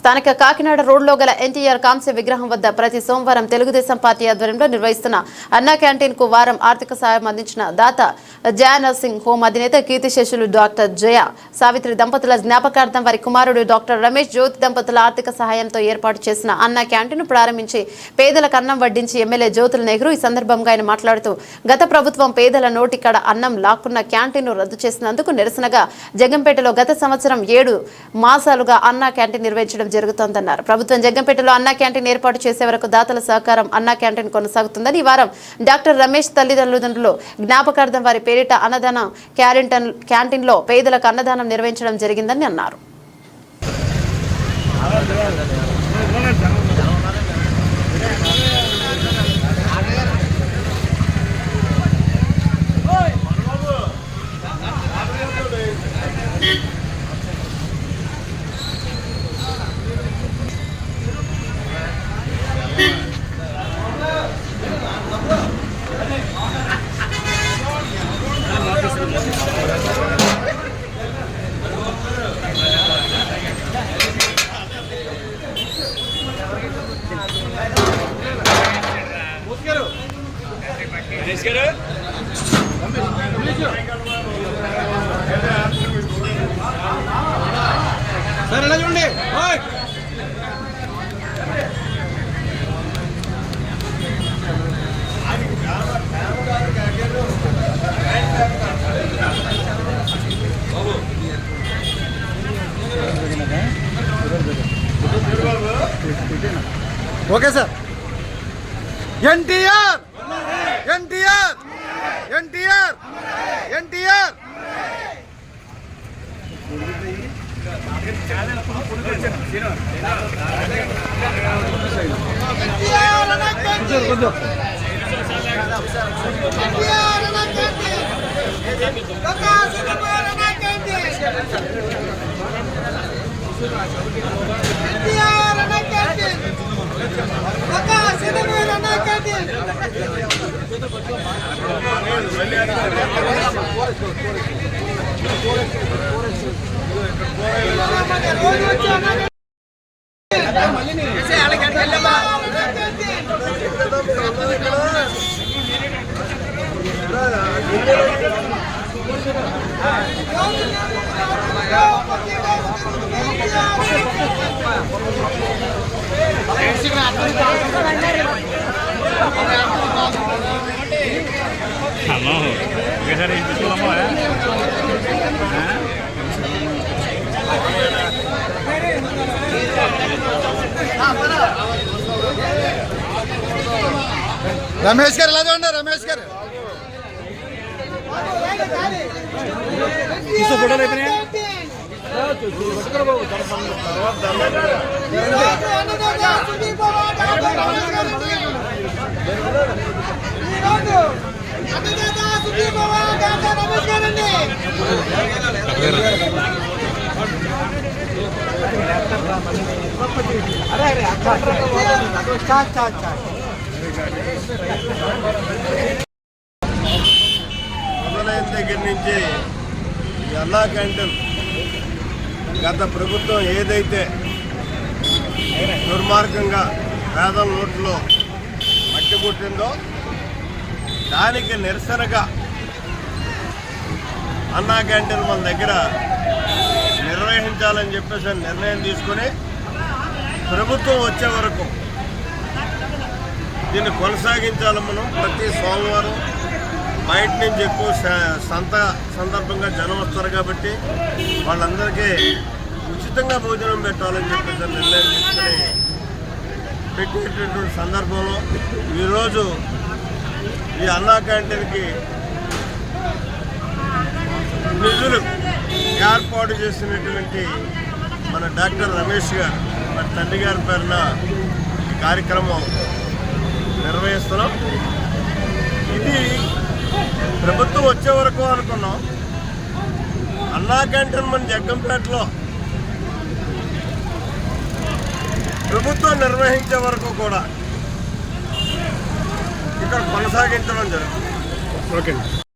స్థానిక కాకినాడ రోడ్లో గల ఎన్టీఆర్ కాంస్య విగ్రహం వద్ద ప్రతి సోమవారం తెలుగుదేశం పార్టీ ఆధ్వర్యంలో నిర్వహిస్తున్న అన్నా క్యాంటీన్కు వారం ఆర్థిక సాయం అందించిన దాత జయ నర్సింగ్ హోం అధినేత కీర్తిశేషులు డాక్టర్ జయ సావిత్రి దంపతుల జ్ఞాపకార్థం వారి కుమారుడు డాక్టర్ రమేష్ జ్యోతి దంపతుల ఆర్థిక సహాయంతో ఏర్పాటు చేసిన అన్నా క్యాంటీన్ ప్రారంభించి పేదలకు అన్నం వడ్డించి ఎమ్మెల్యే జ్యోతుల నెహ్రూ ఈ సందర్భంగా ఆయన మాట్లాడుతూ గత ప్రభుత్వం పేదల నోటికడ అన్నం లాక్కున్న క్యాంటీన్ను రద్దు చేసినందుకు నిరసనగా జగంపేటలో గత సంవత్సరం ఏడు మాసాలుగా అన్నా క్యాంటీన్ నిర్వహించడం జరుగుతోందన్నారు. ప్రభుత్వం జగ్గంపేటలో అన్నా క్యాంటీన్ ఏర్పాటు చేసే వరకు దాతల సహకారం అన్నా క్యాంటీన్ కొనసాగుతుందని ఈ వారం డాక్టర్ రమేష్ తల్లిదండ్రులు జ్ఞాపకార్థం వారి పేరిట అన్నదానం క్యారెంటన్ క్యాంటీన్లో పేదలకు అన్నదానం నిర్వహించడం జరిగిందని అన్నారు. సరే ఎలా చూడండి. ఓయ్! Okay sir. NTR! NTR! NTR NTR అమ్మో ఇప్పించుకోమ్మా రమేష్ గారు ఎలా చూడండి రమేష్ గారు. ఫోటోలు అయిపోయినాయా? మొదలైన దగ్గర నుంచి ఈ క్యాంటీన్ గత ప్రభుత్వం ఏదైతే దుర్మార్గంగా పేదల నోట్లో మట్టి పుట్టిందో దానికి నిరసనగా అన్నా క్యాంటీన్ మన దగ్గర నిర్వహించాలని చెప్పేసి నిర్ణయం తీసుకుని ప్రభుత్వం వచ్చే వరకు దీన్ని కొనసాగించాలి మనం. ప్రతి సోమవారం బయట నుంచి ఎక్కువ స- సంత సందర్భంగా జనం వస్తారు కాబట్టి వాళ్ళందరికీ ఉచితంగా భోజనం పెట్టాలని చెప్పేసి నిర్ణయం తీసుకుని పెట్టేటటువంటి సందర్భంలో ఈరోజు ఈ అన్నా క్యాంటీన్కి నిధులు ఏర్పాటు చేసినటువంటి మన డాక్టర్ రమేష్ గారు మన తండ్రి గారి పేరున కార్యక్రమం నిర్వహిస్తున్నాం. ఇది ప్రభుత్వం వచ్చే వరకు అనుకున్నాం. అన్నా క్యాంటీన్ మన జగ్గంపేటలో ప్రభుత్వం నిర్వహించే వరకు కూడా ఇక్కడ కొనసాగించడం జరుగుతుంది. ఓకే